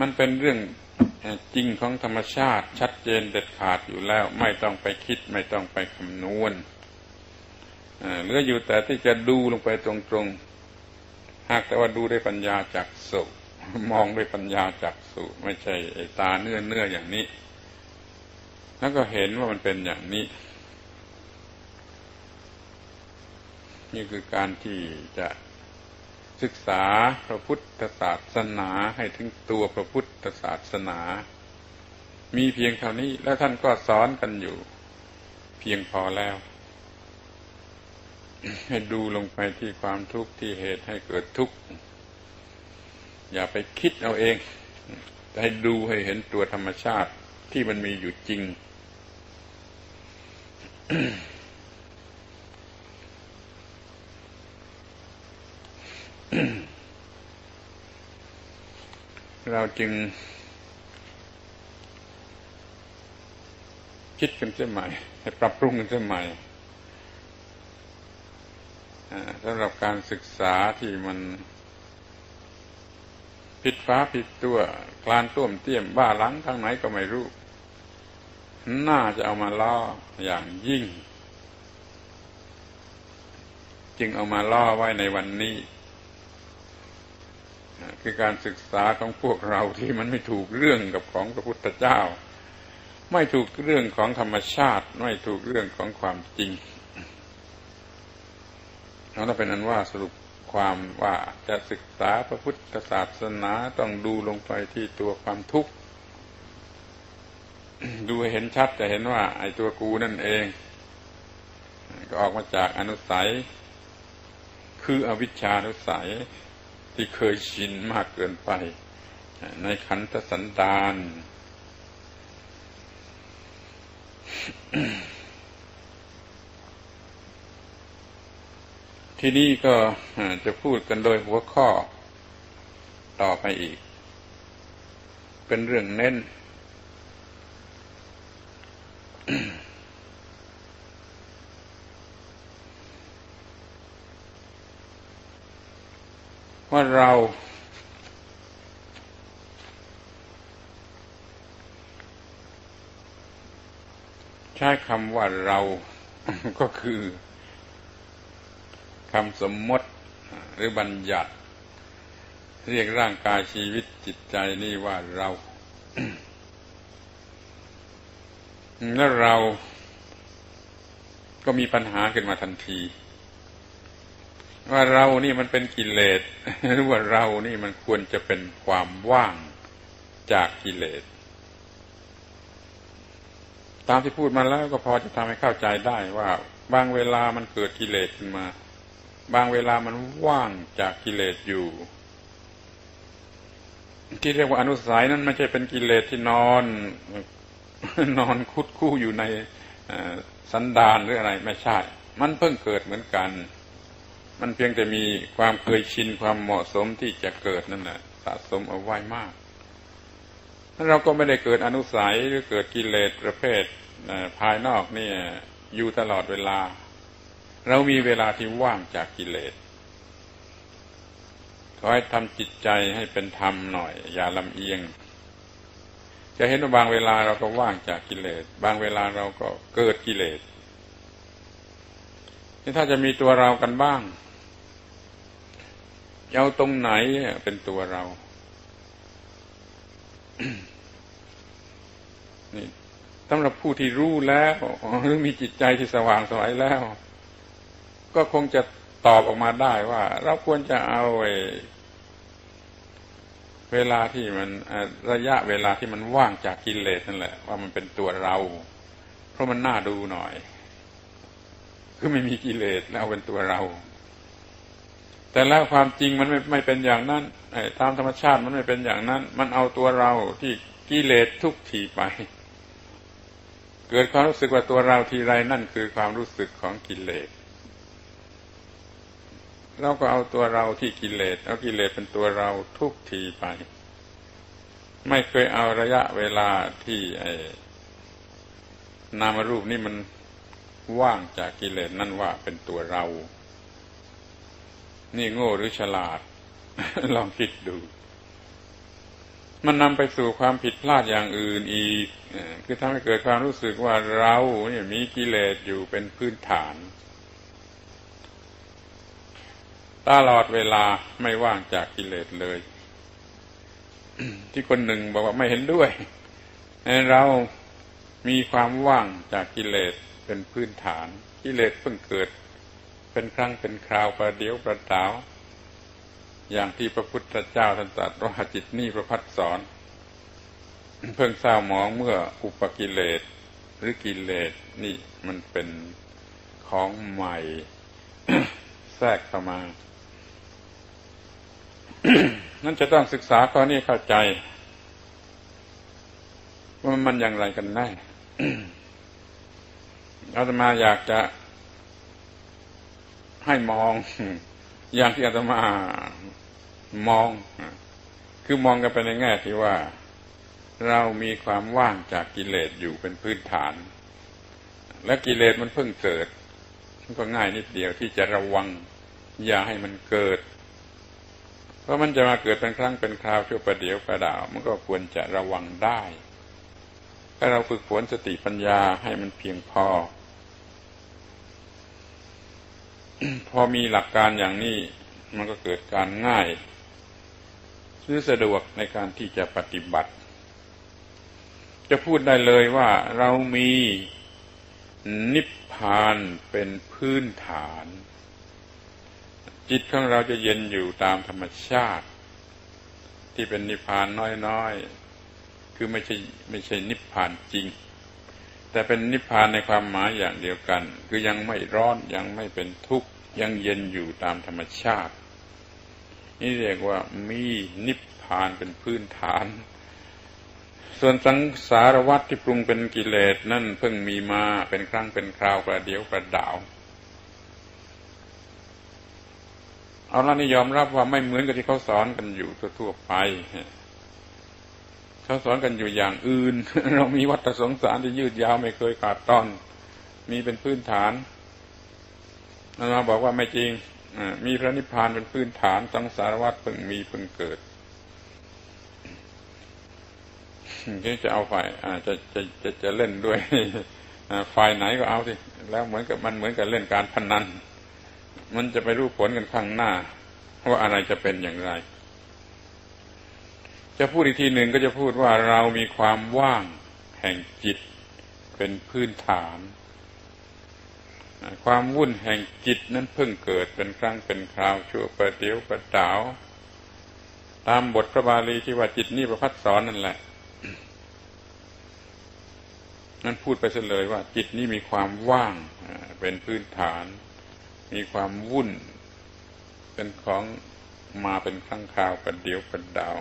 มันเป็นเรื่องจริงของธรรมชาติชัดเจนเด็ดขาดอยู่แล้ว ไม่ต้องไปคิดไม่ต้องไปคำนวณเหลืออยู่แต่ที่จะดูลงไปตรงๆ หากแต่ว่าดูด้วยปัญญาจากสุมองด้วยปัญญาจากสุไม่ใช่ตาเนื้อเนื้ออย่างนี้ แล้วก็เห็นว่ามันเป็นอย่างนี้ นี่คือการที่จะ ศึกษาพระพุทธศาสนาให้ถึงตัวพระพุทธศาสนา มีเพียงเท่านี้แล้วท่านก็สอนกันอยู่ เพียงพอแล้ว ให้ดูลงไปที่ความทุกข์ที่เหตุให้เกิดทุกข์ อย่าไปคิดเอาเอง ให้ดูให้เห็นตัวธรรมชาติที่มันมีอยู่จริง เราจึง คิดกันเสียใหม่ให้ปรับปรุงกันเสียใหม่สำหรับการศึกษาที่มัน ผิดฟ้าผิดตัวกลานต้วมเตี้ยมบ้าหลังทางไหนก็ไม่รู้ น่าจะเอามาล่ออย่างยิ่ง จึงเอามาล่อไว้ในวันนี้ คือการศึกษาของพวกเราที่มันไม่ถูกเรื่องกับของพระพุทธเจ้า ไม่ถูกเรื่องของธรรมชาติ ไม่ถูกเรื่องของความจริงเราเป็นนั้นว่าสรุปความว่าจะศึกษาพระพุทธศาสนาต้องดูลงไปที่ตัวความทุกข์ดูเห็นชัดจะเห็นว่า ไอ้ตัวกูนั่นเอง ก็ออกมาจากอนุสัย คืออวิชชานุสัย ที่เคยชินมากเกินไป ในขันธสันดานที่นี่ก็จะพูดกันโดยหัวข้อต่อไปอีก เป็นเรื่องเน้น ว่าเรา ใช้คำว่าเราก็คือคำสมมติหรือบัญญัติ เรียกร่างกายชีวิตจิตใจนี่ว่าเรา แล้วเราก็มีปัญหาขึ้นมาทันที ว่าเรานี่มันเป็นกิเลสหรือว่าเรานี่มันควรจะเป็นความว่างจากกิเลส ตามที่พูดมาแล้วก็พอจะทำให้เข้าใจได้ว่า บางเวลามันเกิดกิเลสขึ้นมา บางเวลามันว่างจากกิเลสอยู่ ที่เรียกว่าอนุสัยนั้นไม่ใช่เป็นกิเลสที่นอน นอนคุดคู่อยู่ในสันดานหรืออะไรไม่ใช่ มันเพิ่งเกิดเหมือนกัน มันเพียงแต่มีความเคยชินความเหมาะสมที่จะเกิดนั่นแหละสะสมเอาไว้มากเราก็ไม่ได้เกิดอนุสัยหรือเกิดกิเลสประเภทภายนอกนี่อยู่ตลอดเวลา เรามีเวลาที่ว่างจากกิเลสขอให้ทำจิตใจให้เป็นธรรมหน่อย อย่าลำเอียง จะเห็นว่าบางเวลาเราก็ว่างจากกิเลส บางเวลาเราก็เกิดกิเลสนี่ถ้าจะมีตัวเรากันบ้าง เอาตรงไหนเป็นตัวเรานี่สำหรับผู้ที่รู้แล้วหรือมีจิตใจที่สว่างสวยแล้ว ก็คงจะตอบออกมาได้ว่า เราควรจะเอาเวลาที่มันระยะเวลาที่มันว่างจากกิเลสนั่นแหละ ว่ามันเป็นตัวเรา เพราะมันน่าดูหน่อย คือไม่มีกิเลสแล้วเป็นตัวเรา แต่แล้วความจริงมันไม่ไม่เป็นอย่างนั้นตามธรรมชาติมันไม่เป็นอย่างนั้น มันเอาตัวเราที่กิเลสทุกทีไป เกิดความรู้สึกว่าตัวเราทีไรนั่นคือความรู้สึกของกิเลสเราก็เอาตัวเราที่กิเลสเอากิเลสเป็นตัวเราทุกทีไป ไม่เคยเอาระยะเวลาที่ไอ้นามรูปนี่มันว่างจากกิเลสนั่นว่าเป็นตัวเรา นี่โง่หรือฉลาด ลองคิดดู มันนำไปสู่ความผิดพลาดอย่างอื่นอีกคือทำให้เกิดความรู้สึกว่าเราเนี่ยมีกิเลสอยู่เป็นพื้นฐานตลอดเวลาไม่ว่างจากกิเลสเลย ที่คนหนึ่งบอกว่าไม่เห็นด้วยเรามีความว่างจากกิเลสเป็นพื้นฐาน กิเลสเพิ่งเกิด เป็นครั้งเป็นคราวประเดียวประดาว อย่างที่พระพุทธเจ้าท่านตรัสว่าจิตนี่ประพัดสอน เพิ่งเศร้าหมองเมื่ออุปกิเลสหรือกิเลสนี่มันเป็นของใหม่ แทรกเข้ามา นั่นจะต้องศึกษาข้อนี้เข้าใจ ว่ามันอย่างไรกันแน่อาตมาอยากจะ ให้มอง อย่างที่อาตมามอง คือมองกันไปในแง่ที่ว่า เรามีความว่างจากกิเลสอยู่เป็นพื้นฐาน และกิเลสมันเพิ่งเกิดมันก็ง่ายนิดเดียวที่จะระวัง อย่าให้มันเกิด เพราะมันจะมาเกิดเป็นครั้งเป็นคราวชั่วประเดี๋ยวประดาว มันก็ควรจะระวังได้ ถ้าเราฝึกฝนสติปัญญาให้มันเพียงพอ พอมีหลักการอย่างนี้มันก็เกิดการง่ายซื้อสะดวกในการที่จะปฏิบัติ จะพูดได้เลยว่าเรามีนิพพานเป็นพื้นฐาน จิตของเราจะเย็นอยู่ตามธรรมชาติ ที่เป็นนิพพานน้อยๆ คือไม่ใช่ไม่ใช่นิพพานจริง แต่เป็นนิพพานในความหมายอย่างเดียวกัน คือยังไม่ร้อนยังไม่เป็นทุกข์ยังเย็นอยู่ตามธรรมชาติ นี่เรียกว่ามีนิพพานเป็นพื้นฐาน ส่วนสังสารวัฏที่ปรุงเป็นกิเลสนั่นเพิ่งมีมาเป็นครั้งเป็นคราวประเดียวประดาวเอาละนี่ยอมรับว่าไม่เหมือนกับที่เขาสอนกันอยู่ทั่วๆไป เขาสอนกันอยู่อย่างอื่น เรามีวัฏสงสารที่ยืดยาวไม่เคยขาดตอน มีเป็นพื้นฐานเราบอกว่าไม่จริงมีพระนิพพานเป็นพื้นฐานสังสารวัฏเพิ่งมีเพิ่งเกิดที่จะเอาฝ่ายจะจะจะจะเล่นด้วยฝ่ายไหนก็เอาสิแล้วเหมือนกับมันเหมือนกับเล่นการพนัน มันจะไปรู้ผลกันข้างหน้า ว่าอะไรจะเป็นอย่างไร จะพูดอีกทีหนึ่งก็จะพูดว่าเรามีความว่างแห่งจิตเป็นพื้นฐาน ความวุ่นแห่งจิตนั้นเพิ่งเกิดเป็นครั้งเป็นคราวชั่วประเดียวประดาว ตามบทพระบาลีที่ว่าจิตนี่ประพัดสอนนั่นแหละนั่นพูดไปเฉลยว่า จิตนี้มีความว่างเป็นพื้นฐาน มีความวุ่น เป็นของมาเป็นครั้งคราวประเดียวประดาว